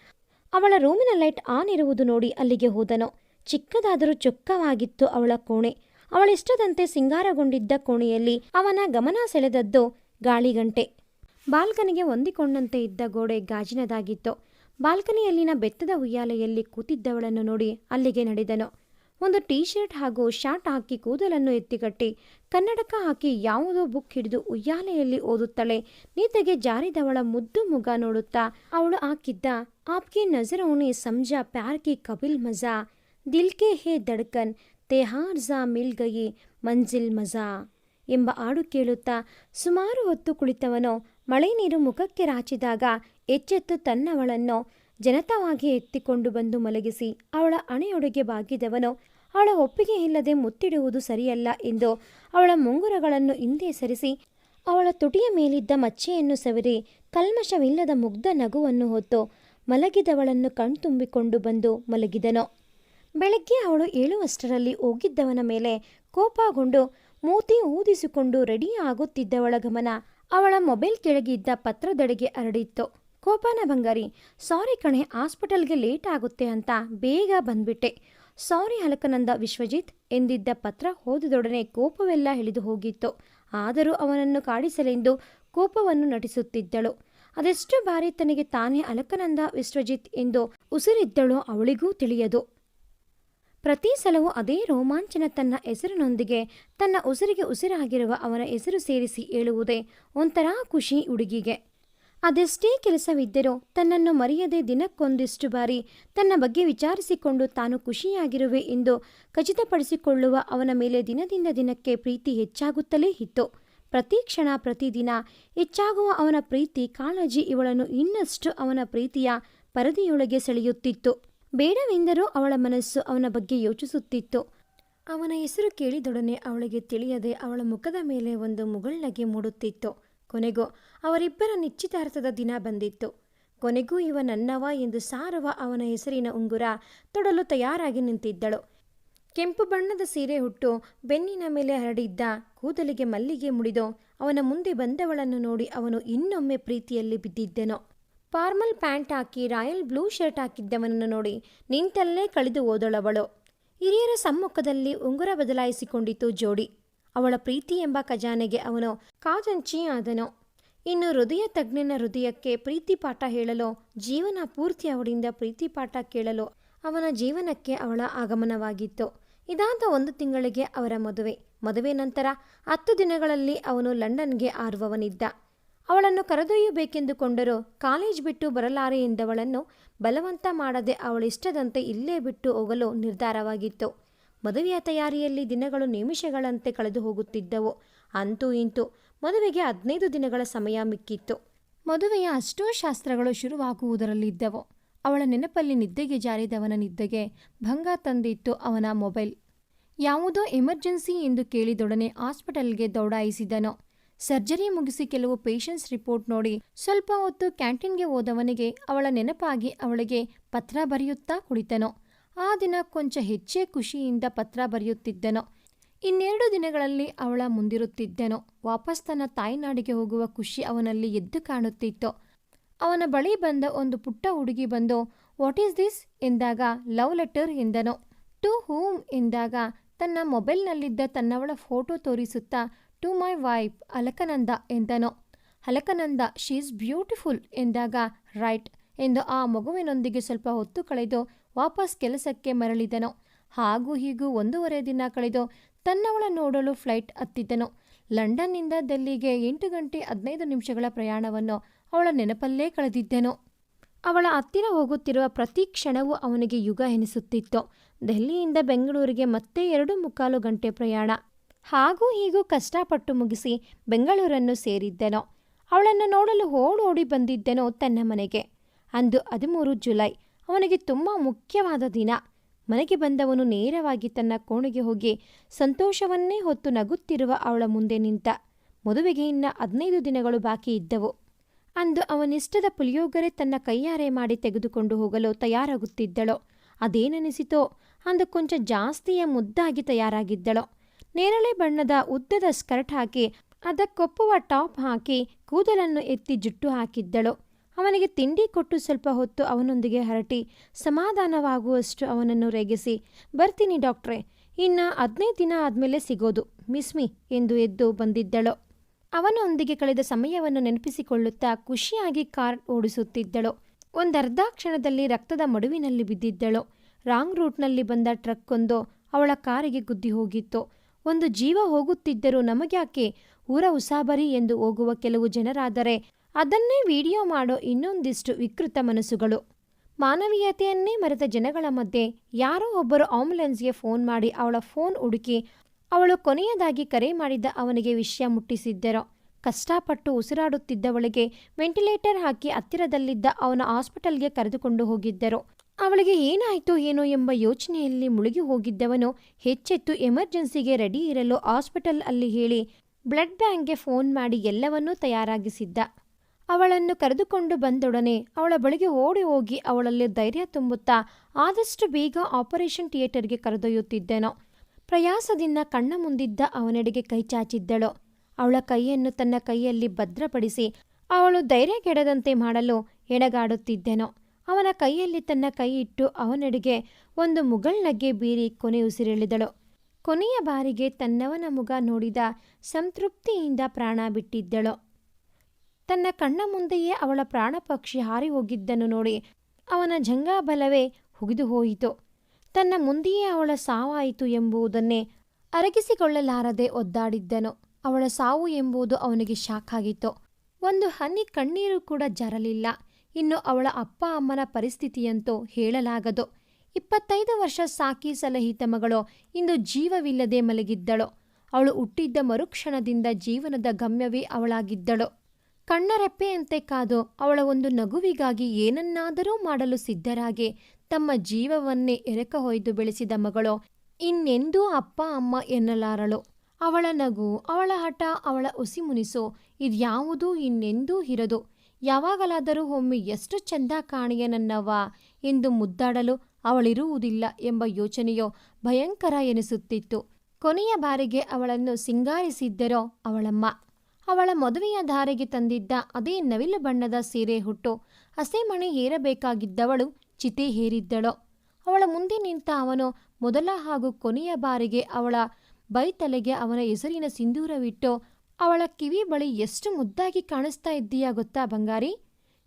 ಅವಳ ರೂಮಿನ ಲೈಟ್ ಆನ್ ಇರುವುದು ನೋಡಿ ಅಲ್ಲಿಗೆ ಹೋದನು. ಚಿಕ್ಕದಾದರೂ ಚೊಕ್ಕವಾಗಿತ್ತು ಅವಳ ಕೋಣೆ. ಅವಳಿಷ್ಟದಂತೆ ಸಿಂಗಾರಗೊಂಡಿದ್ದ ಕೋಣೆಯಲ್ಲಿ ಅವನ ಗಮನ ಸೆಳೆದದ್ದು ಗಾಳಿಗಂಟೆ. ಬಾಲ್ಕನಿಗೆ ಹೊಂದಿಕೊಂಡಂತೆ ಇದ್ದ ಗೋಡೆ ಗಾಜಿನದಾಗಿತ್ತು. ಬಾಲ್ಕನಿಯಲ್ಲಿನ ಬೆತ್ತದ ಉಯ್ಯಾಲೆಯಲ್ಲಿ ಕೂತಿದ್ದವಳನ್ನು ನೋಡಿ ಅಲ್ಲಿಗೆ ನಡೆದನು. ಒಂದು ಟೀ ಶರ್ಟ್ ಹಾಗೂ ಶಾರ್ಟ್ ಹಾಕಿ ಕೂದಲನ್ನು ಎತ್ತಿಗಟ್ಟಿ. ಕನ್ನಡಕ ಹಾಕಿ ಯಾವುದೋ ಬುಕ್ ಹಿಡಿದು ಉಯ್ಯಾಲೆಯಲ್ಲಿ ಓದುತ್ತಳೆ. ನೀತೆಗೆ ಜಾರಿದವಳ ಮುದ್ದು ಮುಗ ನೋಡುತ್ತಾ ಅವಳು ಹಾಕಿದ್ದ ಆಪ್ಗೆ ನಜರೋನೆ ಸಂಜಾ ಪ್ಯಾರ್ ಕಿ ಕಬಿಲ್ ಮಜಾ ದಿಲ್ಕೆ ಹೇ ದಡ್ಕನ್ ಮಿಲ್ ಗಯಿ, ಮಂಜಿಲ್ ಮಜಾ ಎಂಬ ಹಾಡು ಕೇಳುತ್ತಾ ಸುಮಾರು ಹೊತ್ತು ಕುಳಿತವನು. ಮಳೆ ನೀರು ಮುಖಕ್ಕೆ ರಾಚಿದಾಗ ಎಚ್ಚೆತ್ತು ತನ್ನವಳನ್ನು ಜನತವಾಗಿ ಎತ್ತಿಕೊಂಡು ಬಂದು ಮಲಗಿಸಿ ಅವಳ ಅಣೆಯೊಡೆಗೆ ಬಾಗಿದವನು, ಅವಳ ಒಪ್ಪಿಗೆ ಇಲ್ಲದೆ ಮುತ್ತಿಡುವುದು ಸರಿಯಲ್ಲ ಎಂದು ಅವಳ ಮುಂಗುರಗಳನ್ನು ಹಿಂದೆ ಸರಿಸಿ ಅವಳ ತುಟಿಯ ಮೇಲಿದ್ದ ಮಚ್ಚೆಯನ್ನು ಸವರಿ ಕಲ್ಮಶವಿಲ್ಲದ ಮುಗ್ಧ ನಗುವನ್ನು ಹೊತ್ತು ಮಲಗಿದವಳನ್ನು ಕಣ್ತುಂಬಿಕೊಂಡು ಬಂದು ಮಲಗಿದನು. ಬೆಳಗ್ಗೆ ಅವಳು ಏಳುವಷ್ಟರಲ್ಲಿ ಹೋಗಿದ್ದವನ ಮೇಲೆ ಕೋಪಗೊಂಡು ಮೂತಿ ಊದಿಸಿಕೊಂಡು ರೆಡಿ ಆಗುತ್ತಿದ್ದವಳ ಗಮನ ಅವಳ ಮೊಬೈಲ್ ಕೆಳಗಿದ್ದ ಪತ್ರದೆಡೆಗೆ ಹರಡಿತ್ತು. ಕೋಪನ ಬಂಗಾರಿ, ಸಾರಿ ಕಣೆ, ಹಾಸ್ಪಿಟಲ್ಗೆ ಲೇಟ್ ಆಗುತ್ತೆ ಅಂತ ಬೇಗ ಬಂದ್ಬಿಟ್ಟೆ. ಸಾರಿ ಅಲಕನಂದ ವಿಶ್ವಜಿತ್ ಎಂದಿದ್ದ ಪತ್ರ ಓದಿದೊಡನೆ ಕೋಪವೆಲ್ಲ ಇಳಿದು ಹೋಗಿತ್ತು. ಆದರೂ ಅವನನ್ನು ಕಾಡಿಸಲೆಂದು ಕೋಪವನ್ನು ನಟಿಸುತ್ತಿದ್ದಳು. ಅದೆಷ್ಟು ಬಾರಿ ತನಗೆ ತಾನೇ ಅಲಕನಂದ ವಿಶ್ವಜಿತ್ ಎಂದು ಉಸಿರಿದ್ದಳೋ ಅವಳಿಗೂ ತಿಳಿಯದು. ಪ್ರತಿ ಸಲವೂ ಅದೇ ರೋಮಾಂಚನ ತನ್ನ ಹೆಸರಿನೊಂದಿಗೆ ತನ್ನ ಉಸಿರಿಗೆ ಉಸಿರಾಗಿರುವ ಅವನ ಹೆಸರು ಸೇರಿಸಿ ಹೇಳುವುದೇ ಒಂಥರಾ ಖುಷಿ ಹುಡುಗಿಗೆ. ಅದೆಷ್ಟೇ ಕೆಲಸವಿದ್ದರೂ ತನ್ನನ್ನು ಮರೆಯದೆ ದಿನಕ್ಕೊಂದಿಷ್ಟು ಬಾರಿ ತನ್ನ ಬಗ್ಗೆ ವಿಚಾರಿಸಿಕೊಂಡು ತಾನು ಖುಷಿಯಾಗಿರುವೆ ಎಂದು ಖಚಿತಪಡಿಸಿಕೊಳ್ಳುವ ಅವನ ಮೇಲೆ ದಿನದಿಂದ ದಿನಕ್ಕೆ ಪ್ರೀತಿ ಹೆಚ್ಚಾಗುತ್ತಲೇ ಇತ್ತು. ಪ್ರತಿ ಕ್ಷಣ ಪ್ರತಿದಿನ ಹೆಚ್ಚಾಗುವ ಅವನ ಪ್ರೀತಿ, ಕಾಳಜಿ ಇವಳನ್ನು ಇನ್ನಷ್ಟು ಅವನ ಪ್ರೀತಿಯ ಪರದೆಯೊಳಗೆ ಸೆಳೆಯುತ್ತಿತ್ತು. ಬೇಡವೆಂದರೂ ಅವಳ ಮನಸ್ಸು ಅವನ ಬಗ್ಗೆ ಯೋಚಿಸುತ್ತಿತ್ತು. ಅವನ ಹೆಸರು ಕೇಳಿದೊಡನೆ ಅವಳಿಗೆ ತಿಳಿಯದೆ ಅವಳ ಮುಖದ ಮೇಲೆ ಒಂದು ಮುಗುಳ್ನಗೆ ಮೂಡುತ್ತಿತ್ತು. ಕೊನೆಗೂ ಅವರಿಬ್ಬರ ನಿಶ್ಚಿತಾರ್ಥದ ದಿನ ಬಂದಿತ್ತು. ಕೊನೆಗೂ ಇವ ನನ್ನವ ಎಂದು ಸಾರವ ಅವನ ಹೆಸರಿನ ಉಂಗುರ ತೊಡಲು ತಯಾರಾಗಿ ನಿಂತಿದ್ದಳು. ಕೆಂಪು ಬಣ್ಣದ ಸೀರೆ ಹುಟ್ಟು ಬೆನ್ನಿನ ಮೇಲೆ ಹರಡಿದ್ದ ಕೂದಲಿಗೆ ಮಲ್ಲಿಗೆ ಮುಡಿದೋ ಅವನ ಮುಂದೆ ಬಂದವಳನ್ನು ನೋಡಿ ಅವನು ಇನ್ನೊಮ್ಮೆ ಪ್ರೀತಿಯಲ್ಲಿ ಬಿದ್ದಿದ್ದೆನೋ. ಫಾರ್ಮಲ್ ಪ್ಯಾಂಟ್ ಹಾಕಿ ರಾಯಲ್ ಬ್ಲೂ ಶರ್ಟ್ ಹಾಕಿದ್ದವನನ್ನು ನೋಡಿ ನಿಂತಲ್ಲೇ ಕಳೆದು ಓದಳವಳು ಹಿರಿಯರ ಸಮ್ಮುಖದಲ್ಲಿ ಉಂಗುರ ಬದಲಾಯಿಸಿಕೊಂಡಿತು ಜೋಡಿ. ಅವಳ ಪ್ರೀತಿ ಎಂಬ ಖಜಾನೆಗೆ ಅವನು ಕಾಜಂಚಿ ಆದನು. ಇನ್ನು ಹೃದಯ ತಜ್ಞನ ಹೃದಯಕ್ಕೆ ಪ್ರೀತಿ ಪಾಠ ಹೇಳಲು, ಜೀವನ ಪೂರ್ತಿ ಅವಳಿಂದ ಪ್ರೀತಿ ಪಾಠ ಕೇಳಲು ಅವನ ಜೀವನಕ್ಕೆ ಅವಳ ಆಗಮನವಾಗಿತ್ತು. ಇದಾದ ಒಂದು ತಿಂಗಳಿಗೆ ಅವರ ಮದುವೆ. ಮದುವೆ ನಂತರ ಹತ್ತು ದಿನಗಳಲ್ಲಿ ಅವನು ಲಂಡನ್ಗೆ ಆರುವವನಿದ್ದ. ಅವಳನ್ನು ಕರೆದೊಯ್ಯಬೇಕೆಂದುಕೊಂಡರೂ ಕಾಲೇಜ್ ಬಿಟ್ಟು ಬರಲಾರೆ ಎಂದವಳನ್ನು ಬಲವಂತ ಮಾಡದೆ ಅವಳಿಷ್ಟದಂತೆ ಇಲ್ಲೇ ಬಿಟ್ಟು ಹೋಗಲು ನಿರ್ಧಾರವಾಗಿತ್ತು. ಮದುವೆಯ ತಯಾರಿಯಲ್ಲಿ ದಿನಗಳು ನಿಮಿಷಗಳಂತೆ ಕಳೆದು ಹೋಗುತ್ತಿದ್ದವು. ಅಂತೂ ಇಂತೂ ಮದುವೆಗೆ ಹದಿನೈದು ದಿನಗಳ ಸಮಯ ಮಿಕ್ಕಿತ್ತು. ಮದುವೆಯ ಅಷ್ಟೋ ಶಾಸ್ತ್ರಗಳು ಶುರುವಾಗುವುದರಲ್ಲಿದ್ದವು. ಅವಳ ನೆನಪಲ್ಲಿ ನಿದ್ದೆಗೆ ಜಾರಿದವನ ನಿದ್ದೆಗೆ ಭಂಗ ತಂದಿತ್ತು ಅವನ ಮೊಬೈಲ್. ಯಾವುದೋ ಎಮರ್ಜೆನ್ಸಿ ಎಂದು ಕೇಳಿದೊಡನೆ ಹಾಸ್ಪಿಟಲ್ಗೆ ದೌಡಾಯಿಸಿದನು. ಸರ್ಜರಿ ಮುಗಿಸಿ ಕೆಲವು ಪೇಷಂಟ್ಸ್ ರಿಪೋರ್ಟ್ ನೋಡಿ ಸ್ವಲ್ಪ ಹೊತ್ತು ಕ್ಯಾಂಟೀನ್ಗೆ ಹೋದವನಿಗೆ ಅವಳ ನೆನಪಾಗಿ ಅವಳಿಗೆ ಪತ್ರ ಬರೆಯುತ್ತಾ ಕುಳಿತನು. ಆ ದಿನ ಕೊಂಚ ಹೆಚ್ಚೇ ಖುಷಿಯಿಂದ ಪತ್ರ ಬರೆಯುತ್ತಿದ್ದನು. ಇನ್ನೆರಡು ದಿನಗಳಲ್ಲಿ ಅವಳ ಮುಂದಿರುತ್ತಿದ್ದನು. ವಾಪಸ್ ತನ್ನ ತಾಯ್ನಾಡಿಗೆ ಹೋಗುವ ಖುಷಿ ಅವನಲ್ಲಿ ಎದ್ದು ಕಾಣುತ್ತಿತ್ತು. ಅವನ ಬಳಿ ಬಂದ ಒಂದು ಪುಟ್ಟ ಹುಡುಗಿ ಬಂದು ವಾಟ್ ಈಸ್ ದಿಸ್ ಎಂದಾಗ ಲವ್ ಲೆಟರ್ ಎಂದನು. ಟು ಹೂಮ್ ಎಂದಾಗ, ತನ್ನ ಮೊಬೈಲ್ನಲ್ಲಿದ್ದ ತನ್ನವಳ ಫೋಟೋ ತೋರಿಸುತ್ತಾ ಟು ಮೈ ವೈಫ್ ಅಲಕನಂದ ಎಂದನು. ಅಲಕನಂದ ಶೀಸ್ ಬ್ಯೂಟಿಫುಲ್ ಎಂದಾಗ ರೈಟ್ ಎಂದು ಆ ಮಗುವಿನೊಂದಿಗೆ ಸ್ವಲ್ಪ ಹೊತ್ತು ಕಳೆದು ವಾಪಸ್ ಕೆಲಸಕ್ಕೆ ಮರಳಿದನು. ಹಾಗೂ ಹೀಗೂ ಒಂದೂವರೆ ದಿನ ಕಳೆದು ತನ್ನವಳ ನೋಡಲು ಫ್ಲೈಟ್ ಹತ್ತಿದ್ದನು. ಲಂಡನ್ನಿಂದ ಡೆಲ್ಲಿಗೆ ಎಂಟು ಗಂಟೆ ಹದಿನೈದು ನಿಮಿಷಗಳ ಪ್ರಯಾಣವನ್ನು ಅವಳ ನೆನಪಲ್ಲೇ ಕಳೆದಿದ್ದೆನು. ಅವಳ ಹತ್ತಿರ ಹೋಗುತ್ತಿರುವ ಪ್ರತಿ ಕ್ಷಣವೂ ಅವನಿಗೆ ಯುಗ ಎನಿಸುತ್ತಿತ್ತು. ದೆಹಲಿಯಿಂದ ಬೆಂಗಳೂರಿಗೆ ಮತ್ತೆ ಎರಡು ಮುಕ್ಕಾಲು ಗಂಟೆ ಪ್ರಯಾಣ. ಹಾಗೂ ಹೀಗೂ ಕಷ್ಟಪಟ್ಟು ಮುಗಿಸಿ ಬೆಂಗಳೂರನ್ನು ಸೇರಿದ್ದೆನೋ. ಅವಳನ್ನು ನೋಡಲು ಓಡೋಡಿ ಬಂದಿದ್ದೆನೋ ತನ್ನ ಮನೆಗೆ. ಅಂದು ಹದಿಮೂರು ಜುಲೈ. ಅವನಿಗೆ ತುಂಬ ಮುಖ್ಯವಾದ ದಿನ. ಮನೆಗೆ ಬಂದವನು ನೇರವಾಗಿ ತನ್ನ ಕೋಣೆಗೆ ಹೋಗಿ ಸಂತೋಷವನ್ನೇ ಹೊತ್ತು ನಗುತ್ತಿರುವ ಅವಳ ಮುಂದೆ ನಿಂತ. ಮದುವೆಗೆ ಇನ್ನ ಹದಿನೈದು ದಿನಗಳು ಬಾಕಿ ಇದ್ದವು. ಅಂದು ಅವನಿಷ್ಟದ ಪುಳಿಯೋಗರೆ ತನ್ನ ಕೈಯಾರೆ ಮಾಡಿ ತೆಗೆದುಕೊಂಡು ಹೋಗಲು ತಯಾರಾಗುತ್ತಿದ್ದಳು. ಅದೇನೆನಿಸಿತೋ ಅಂದು ಕೊಂಚ ಜಾಸ್ತಿಯ ಮುದ್ದಾಗಿ ತಯಾರಾಗಿದ್ದಳು. ನೇರಳೆ ಬಣ್ಣದ ಉದ್ದದ ಸ್ಕರ್ಟ್ ಹಾಕಿ ಅದಕ್ಕೊಪ್ಪುವ ಟಾಪ್ ಹಾಕಿ ಕೂದಲನ್ನು ಎತ್ತಿ ಜುಟ್ಟು ಹಾಕಿದ್ದಳು. ಅವನಿಗೆ ತಿಂಡಿ ಕೊಟ್ಟು ಸ್ವಲ್ಪ ಹೊತ್ತು ಅವನೊಂದಿಗೆ ಹರಟಿ ಸಮಾಧಾನವಾಗುವಷ್ಟು ಅವನನ್ನು ರೇಗಿಸಿ, ಬರ್ತೀನಿ ಡಾಕ್ಟ್ರೇ, ಇನ್ನು ಹದಿನೈದು ದಿನ ಆದಮೇಲೆ ಸಿಗೋದು ಮಿಸ್ಮಿ ಎಂದು ಎದ್ದು ಬಂದಿದ್ದಳು. ಅವನೊಂದಿಗೆ ಕಳೆದ ಸಮಯವನ್ನು ನೆನಪಿಸಿಕೊಳ್ಳುತ್ತಾ ಖುಷಿಯಾಗಿ ಕಾರ್ ಓಡಿಸುತ್ತಿದ್ದಳು. ಒಂದರ್ಧ ಕ್ಷಣದಲ್ಲಿ ರಕ್ತದ ಮಡುವಿನಲ್ಲಿ ಬಿದ್ದಿದ್ದಳು. ರಾಂಗ್ ರೂಟ್ನಲ್ಲಿ ಬಂದ ಟ್ರಕ್ ಒಂದು ಅವಳ ಕಾರಿಗೆ ಗುದ್ದಿ ಹೋಗಿತ್ತು. ಒಂದು ಜೀವ ಹೋಗುತ್ತಿದ್ದರೂ ನಮಗ್ಯಾಕೆ ಊರ ಉಸಾಬರಿ ಎಂದು ಹೋಗುವ ಕೆಲವು ಜನರಾದರೆ ಅದನ್ನೇ ವಿಡಿಯೋ ಮಾಡೋ ಇನ್ನೊಂದಿಷ್ಟು ವಿಕೃತ ಮನಸ್ಸುಗಳು. ಮಾನವೀಯತೆಯನ್ನೇ ಮರೆತ ಜನಗಳ ಮಧ್ಯೆ ಯಾರೋ ಒಬ್ಬರು ಆಂಬ್ಯುಲೆನ್ಸ್ಗೆ ಫೋನ್ ಮಾಡಿ ಅವಳ ಫೋನ್ ಹುಡುಕಿ ಅವಳು ಕೊನೆಯದಾಗಿ ಕರೆ ಮಾಡಿದ್ದ ಅವನಿಗೆ ವಿಷಯ ಮುಟ್ಟಿಸಿದ್ದರು. ಕಷ್ಟಪಟ್ಟು ಉಸಿರಾಡುತ್ತಿದ್ದವಳಿಗೆ ವೆಂಟಿಲೇಟರ್ ಹಾಕಿ ಹತ್ತಿರದಲ್ಲಿದ್ದ ಅವನ ಹಾಸ್ಪಿಟಲ್ಗೆ ಕರೆದುಕೊಂಡು ಹೋಗಿದ್ದರು. ಅವಳಿಗೆ ಏನಾಯಿತು ಏನೋ ಎಂಬ ಯೋಚನೆಯಲ್ಲಿ ಮುಳುಗಿ ಹೋಗಿದ್ದವನು ಹೆಚ್ಚೆತ್ತು ಎಮರ್ಜೆನ್ಸಿಗೆ ರೆಡಿ ಇರಲು ಹಾಸ್ಪಿಟಲ್ ಅಲ್ಲಿ ಹೇಳಿ ಬ್ಲಡ್ ಬ್ಯಾಂಕ್ಗೆ ಫೋನ್ ಮಾಡಿ ಎಲ್ಲವನ್ನೂ ತಯಾರಾಗಿಸಿದ್ದ. ಅವಳನ್ನು ಕರೆದುಕೊಂಡು ಬಂದೊಡನೆ ಅವಳ ಬಳಿಗೆ ಓಡಿ ಹೋಗಿ ಅವಳಲ್ಲಿ ಧೈರ್ಯ ತುಂಬುತ್ತಾ ಆದಷ್ಟು ಬೇಗ ಆಪರೇಷನ್ ಥಿಯೇಟರ್ಗೆ ಕರೆದೊಯ್ಯುತ್ತಿದ್ದೆನೋ. ಪ್ರಯಾಸದಿಂದ ಕಣ್ಣ ಮುಂದಿದ್ದ ಅವನೆಡೆಗೆ ಕೈ ಚಾಚಿದ್ದಳು. ಅವಳ ಕೈಯನ್ನು ತನ್ನ ಕೈಯಲ್ಲಿ ಭದ್ರಪಡಿಸಿ ಅವಳು ಧೈರ್ಯ ಕೆಡದಂತೆ ಮಾಡಲು ಎಣಗಾಡುತ್ತಿದ್ದೆನೋ ಅವನ ಕೈಯಲ್ಲಿ ತನ್ನ ಕೈ ಇಟ್ಟು ಅವನೆಡೆಗೆ ಒಂದು ಮುಗಳ್ನಗ್ಗೆ ಬೀರಿ ಕೊನೆ ಕೊನೆಯ ಬಾರಿಗೆ ತನ್ನವನ ಮುಗ ನೋಡಿದ ಸಂತೃಪ್ತಿಯಿಂದ ಪ್ರಾಣ ಬಿಟ್ಟಿದ್ದಳು. ತನ್ನ ಕಣ್ಣ ಮುಂದೆಯೇ ಅವಳ ಪ್ರಾಣಪಕ್ಷಿ ಹಾರಿ ಹೋಗಿದ್ದನ್ನು ನೋಡಿ ಅವನ ಜಂಗಾಬಲವೇ ಹುಗಿದು ಹೋಯಿತು. ತನ್ನ ಮುಂದೆಯೇ ಅವಳ ಸಾವಾಯಿತು ಎಂಬುದನ್ನೇ ಅರಗಿಸಿಕೊಳ್ಳಲಾರದೆ ಒದ್ದಾಡಿದ್ದನು. ಅವಳ ಸಾವು ಎಂಬುದು ಅವನಿಗೆ ಶಾಕ್ ಒಂದು ಹನಿ ಕಣ್ಣೀರು ಕೂಡ ಜರಲಿಲ್ಲ. ಇನ್ನು ಅವಳ ಅಪ್ಪ ಅಮ್ಮನ ಪರಿಸ್ಥಿತಿಯಂತೂ ಹೇಳಲಾಗದು. ಇಪ್ಪತ್ತೈದು ವರ್ಷ ಸಾಕಿ ಸಲಹಿತ ಮಗಳು ಇಂದು ಜೀವವಿಲ್ಲದೆ ಮಲಗಿದ್ದಳು. ಅವಳು ಹುಟ್ಟಿದ್ದ ಮರುಕ್ಷಣದಿಂದ ಜೀವನದ ಗಮ್ಯವೇ ಅವಳಾಗಿದ್ದಳು. ಕಣ್ಣರೆಪ್ಪೆಯಂತೆ ಕಾದು ಅವಳ ಒಂದು ನಗುವಿಗಾಗಿ ಏನನ್ನಾದರೂ ಮಾಡಲು ಸಿದ್ಧರಾಗಿ ತಮ್ಮ ಜೀವವನ್ನೇ ಎರಕ ಹೊಯ್ದು ಬೆಳೆಸಿದ ಮಗಳು ಇನ್ನೆಂದೂ ಅಪ್ಪ ಅಮ್ಮ ಎನ್ನಲಾರಳು. ಅವಳ ನಗು, ಅವಳ ಹಠ, ಅವಳ ಉಸಿಮುನಿಸು ಇದ್ಯಾವುದೂ ಇನ್ನೆಂದೂ ಇರದು ಯಾವಾಗಲಾದರೂ ಒಮ್ಮೆ ಎಷ್ಟು ಚಂದ ಕಾಣಿಯ ನನ್ನವ್ವ ಎಂದು ಮುದ್ದಾಡಲು ಅವಳಿರುವುದಿಲ್ಲ ಎಂಬ ಯೋಚನೆಯೋ ಭಯಂಕರ ಎನಿಸುತ್ತಿತ್ತು. ಕೊನೆಯ ಬಾರಿಗೆ ಅವಳನ್ನು ಸಿಂಗಾರಿಸಿದ್ದರೋ ಅವಳಮ್ಮ. ಅವಳ ಮದುವೆಯ ಧಾರೆಗೆ ತಂದಿದ್ದ ಅದೇ ನವಿಲು ಬಣ್ಣದ ಸೀರೆ ಹುಟ್ಟು ಹಸೆಮಣೆ ಏರಬೇಕಾಗಿದ್ದವಳು ಚಿತೆ ಹೇರಿದ್ದಳು. ಅವಳ ಮುಂದೆ ನಿಂತ ಅವನು ಮೊದಲ ಹಾಗೂ ಕೊನೆಯ ಬಾರಿಗೆ ಅವಳ ಬೈತಲೆಗೆ ಅವನ ಹೆಸರಿನ ಸಿಂಧೂರವಿಟ್ಟು, ಅವಳ ಕಿವಿ ಬಳಿ ಎಷ್ಟು ಮುದ್ದಾಗಿ ಕಾಣಿಸ್ತಾ ಇದ್ದೀಯಾ ಗೊತ್ತಾ ಬಂಗಾರಿ?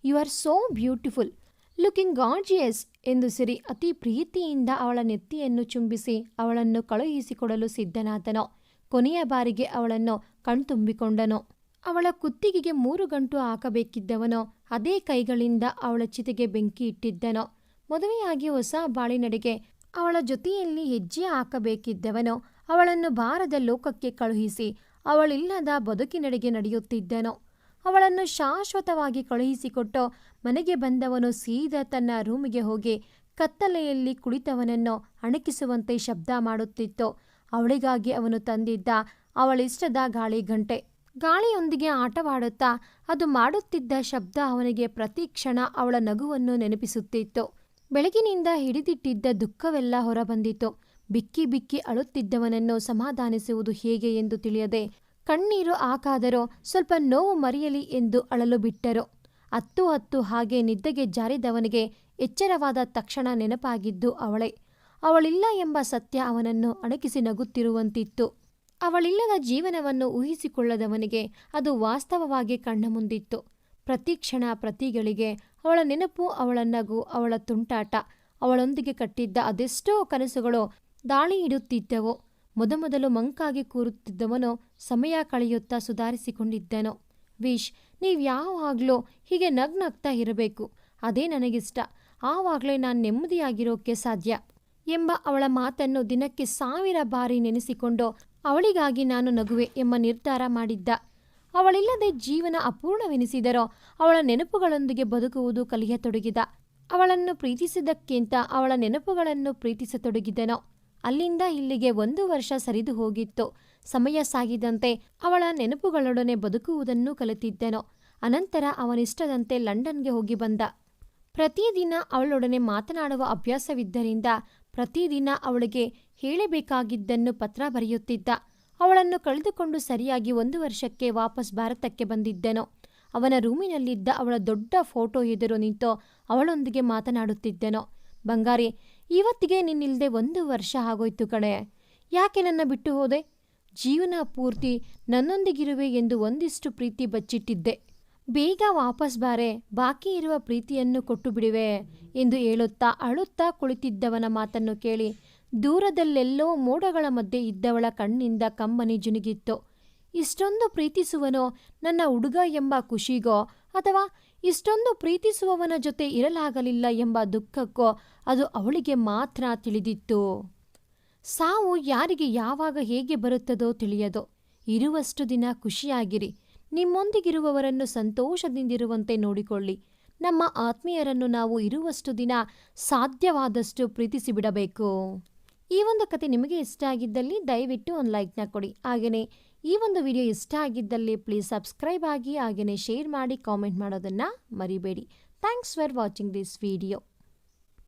You are so beautiful. Looking gorgeous ಎಂದು ಸಿರಿ ಅತಿ ಪ್ರೀತಿಯಿಂದ ಅವಳ ನೆತ್ತಿಯನ್ನು ಚುಂಬಿಸಿ ಅವಳನ್ನು ಕಳುಹಿಸಿಕೊಡಲು ಸಿದ್ಧನಾದನೋ. ಕೊನೆಯ ಬಾರಿಗೆ ಅವಳನ್ನು ಕಣ್ತುಂಬಿಕೊಂಡನು. ಅವಳ ಕುತ್ತಿಗೆಗೆ ಮೂರು ಗಂಟು ಹಾಕಬೇಕಿದ್ದವನೋ ಅದೇ ಕೈಗಳಿಂದ ಅವಳ ಚಿತೆಗೆ ಬೆಂಕಿ ಇಟ್ಟಿದ್ದನೋ. ಮದುವೆಯಾಗಿ ಹೊಸ ಬಾಳಿನಡೆಗೆ ಅವಳ ಜೊತೆಯಲ್ಲಿ ಹೆಜ್ಜೆ ಹಾಕಬೇಕಿದ್ದವನೋ ಅವಳನ್ನು ಬಾರದ ಲೋಕಕ್ಕೆ ಕಳುಹಿಸಿ ಅವಳಿಲ್ಲದ ಬದುಕಿನಡೆಗೆ ನಡೆಯುತ್ತಿದ್ದನೋ. ಅವಳನ್ನು ಶಾಶ್ವತವಾಗಿ ಕಳುಹಿಸಿಕೊಟ್ಟು ಮನೆಗೆ ಬಂದವನು ಸೀದಾ ತನ್ನ ರೂಮಿಗೆ ಹೋಗಿ ಕತ್ತಲೆಯಲ್ಲಿ ಕುಳಿತವನನ್ನು ಅಣಕಿಸುವಂತೆ ಶಬ್ದ ಮಾಡುತ್ತಿತ್ತು. ಅವಳಿಗಾಗಿ ಅವನು ತಂದಿದ್ದ ಅವಳಿಷ್ಟದ ಗಾಳಿ ಗಂಟೆ. ಗಾಳಿಯೊಂದಿಗೆ ಆಟವಾಡುತ್ತಾ ಅದು ಮಾಡುತ್ತಿದ್ದ ಶಬ್ದ ಅವನಿಗೆ ಪ್ರತಿ ಕ್ಷಣ ಅವಳ ನಗುವನ್ನು ನೆನಪಿಸುತ್ತಿತ್ತು. ಬೆಳಗಿನಿಂದ ಹಿಡಿದಿಟ್ಟಿದ್ದ ದುಃಖವೆಲ್ಲ ಹೊರಬಂದಿತು. ಬಿಕ್ಕಿ ಬಿಕ್ಕಿ ಅಳುತ್ತಿದ್ದವನನ್ನು ಸಮಾಧಾನಿಸುವುದು ಹೇಗೆ ಎಂದು ತಿಳಿಯದೆ ಕಣ್ಣೀರು ಹಾಕಾದರೂ ಸ್ವಲ್ಪ ನೋವು ಮರೆಯಲಿ ಎಂದು ಅಳಲು ಬಿಟ್ಟರು. ಹತ್ತು ಹತ್ತು ಹಾಗೆ ನಿದ್ದೆಗೆ ಜಾರಿದವನಿಗೆ ಎಚ್ಚರವಾದ ತಕ್ಷಣ ನೆನಪಾಗಿದ್ದು ಅವಳೇ. ಅವಳಿಲ್ಲ ಎಂಬ ಸತ್ಯ ಅವನನ್ನು ಅಣಕಿಸಿ ನಗುತ್ತಿರುವಂತಿತ್ತು. ಅವಳಿಲ್ಲದ ಜೀವನವನ್ನು ಊಹಿಸಿಕೊಳ್ಳದವನಿಗೆ ಅದು ವಾಸ್ತವವಾಗಿ ಕಣ್ಣ ಮುಂದಿತ್ತು. ಪ್ರತಿ ಕ್ಷಣ ಪ್ರತಿಗಳಿಗೆ ಅವಳ ನೆನಪು, ಅವಳ ನಗು, ಅವಳ ತುಂಟಾಟ, ಅವಳೊಂದಿಗೆ ಕಟ್ಟಿದ್ದ ಅದೆಷ್ಟೋ ಕನಸುಗಳು ದಾಳಿ ಇಡುತ್ತಿದ್ದವು. ಮೊದಮೊದಲು ಮಂಕಾಗಿ ಕೂರುತ್ತಿದ್ದವನು ಸಮಯ ಕಳೆಯುತ್ತಾ ಸುಧಾರಿಸಿಕೊಂಡಿದ್ದನು. ವಿಶ್, ನೀವು ಯಾವಾಗಲೂ ಹೀಗೆ ನಗ್ನಗ್ತಾ ಇರಬೇಕು. ಅದೇ ನನಗಿಷ್ಟ. ಆವಾಗಲೇ ನಾನು ನೆಮ್ಮದಿಯಾಗಿರೋಕ್ಕೆ ಸಾಧ್ಯ. ಎಂಬ ಅವಳ ಮಾತನ್ನು ದಿನಕ್ಕೆ ಸಾವಿರ ಬಾರಿ ನೆನೆಸಿಕೊಂಡು ಅವಳಿಗಾಗಿ ನಾನು ನಗುವೆ ಎಂಬ ನಿರ್ಧಾರ ಮಾಡಿದ್ದ. ಅವಳಿಲ್ಲದೆ ಜೀವನ ಅಪೂರ್ಣವೆನಿಸಿದರೋ ಅವಳ ನೆನಪುಗಳೊಂದಿಗೆ ಬದುಕುವುದು ಕಲಿಯತೊಡಗಿದ ಅವಳನ್ನು ಪ್ರೀತಿಸಿದ್ದಕ್ಕಿಂತ ಅವಳ ನೆನಪುಗಳನ್ನು ಪ್ರೀತಿಸತೊಡಗಿದನೋ. ಅಲ್ಲಿಂದ ಇಲ್ಲಿಗೆ ಒಂದು ವರ್ಷ ಸರಿದು ಹೋಗಿತ್ತು. ಸಮಯ ಸಾಗಿದಂತೆ ಅವಳ ನೆನಪುಗಳೊಡನೆ ಬದುಕುವುದನ್ನು ಕಲಿತಿದ್ದನೋ. ಅನಂತರ ಅವನಿಷ್ಟದಂತೆ ಲಂಡನ್ಗೆ ಹೋಗಿ ಬಂದ. ಪ್ರತಿದಿನ ಅವಳೊಡನೆ ಮಾತನಾಡುವ ಅಭ್ಯಾಸವಿದ್ದರಿಂದ ಪ್ರತಿದಿನ ಅವಳಿಗೆ ಹೇಳಬೇಕಾಗಿದ್ದನ್ನು ಪತ್ರ ಬರೆಯುತ್ತಿದ್ದ. ಅವಳನ್ನು ಕಳೆದುಕೊಂಡು ಸರಿಯಾಗಿ ಒಂದು ವರ್ಷಕ್ಕೆ ವಾಪಸ್ ಭಾರತಕ್ಕೆ ಬಂದಿದ್ದನು. ಅವನ ರೂಮಿನಲ್ಲಿದ್ದ ಅವಳ ದೊಡ್ಡ ಫೋಟೋ ಎದುರು ನಿಂತು ಅವಳೊಂದಿಗೆ ಮಾತನಾಡುತ್ತಿದ್ದೆನೋ. ಬಂಗಾರಿ, ಇವತ್ತಿಗೆ ನಿನ್ನಿಲ್ಲದೆ ಒಂದು ವರ್ಷ ಆಗೋಯ್ತು ಕಣೆ. ಯಾಕೆ ನನ್ನ ಬಿಟ್ಟು ಹೋದೆ? ಜೀವನ ಪೂರ್ತಿ ನನ್ನೊಂದಿಗಿರುವೆ ಎಂದು ಒಂದಿಷ್ಟು ಪ್ರೀತಿ ಬಚ್ಚಿಟ್ಟಿದ್ದೆ. ಬೇಗ ವಾಪಸ್ ಬಾರೆ, ಬಾಕಿ ಇರುವ ಪ್ರೀತಿಯನ್ನು ಕೊಟ್ಟು ಬಿಡುವೆ ಎಂದು ಹೇಳುತ್ತಾ ಅಳುತ್ತಾ ಕುಳಿತಿದ್ದವನ ಮಾತನ್ನು ಕೇಳಿ ದೂರದಲ್ಲೆಲ್ಲೋ ಮೋಡಗಳ ಮಧ್ಯೆ ಇದ್ದವಳ ಕಣ್ಣಿಂದ ಕಮ್ಮನಿ ಜುನುಗಿತ್ತು. ಇಷ್ಟೊಂದು ಪ್ರೀತಿಸುವನೋ ನನ್ನ ಹುಡುಗ ಎಂಬ ಖುಷಿಗೋ ಅಥವಾ ಇಷ್ಟೊಂದು ಪ್ರೀತಿಸುವವನ ಜೊತೆ ಇರಲಾಗಲಿಲ್ಲ ಎಂಬ ದುಃಖಕ್ಕೋ ಅದು ಅವಳಿಗೆ ಮಾತ್ರ ತಿಳಿದಿತ್ತು. ಸಾವು ಯಾರಿಗೆ ಯಾವಾಗ ಹೇಗೆ ಬರುತ್ತದೋ ತಿಳಿಯದು. ಇರುವಷ್ಟು ದಿನ ಖುಷಿಯಾಗಿರಿ. ನಿಮ್ಮೊಂದಿಗಿರುವವರನ್ನು ಸಂತೋಷದಿಂದಿರುವಂತೆ ನೋಡಿಕೊಳ್ಳಿ. ನಮ್ಮ ಆತ್ಮೀಯರನ್ನು ನಾವು ಇರುವಷ್ಟು ದಿನ ಸಾಧ್ಯವಾದಷ್ಟು ಪ್ರೀತಿಸಿಬಿಡಬೇಕು. ಈ ಒಂದು ಕತೆ ನಿಮಗೆ ಇಷ್ಟ ಆಗಿದ್ದಲ್ಲಿ ದಯವಿಟ್ಟು ಒಂದು ಲೈಕ್ನ ಕೊಡಿ. ಹಾಗೆಯೇ ಈ ಒಂದು ವಿಡಿಯೋ ಇಷ್ಟ ಆಗಿದ್ದಲ್ಲಿ ಪ್ಲೀಸ್ ಸಬ್ಸ್ಕ್ರೈಬ್ ಆಗಿ ಹಾಗೆಯೇ ಶೇರ್ ಮಾಡಿ ಕಾಮೆಂಟ್ ಮಾಡೋದನ್ನು ಮರಿಬೇಡಿ. Thanks for watching this video.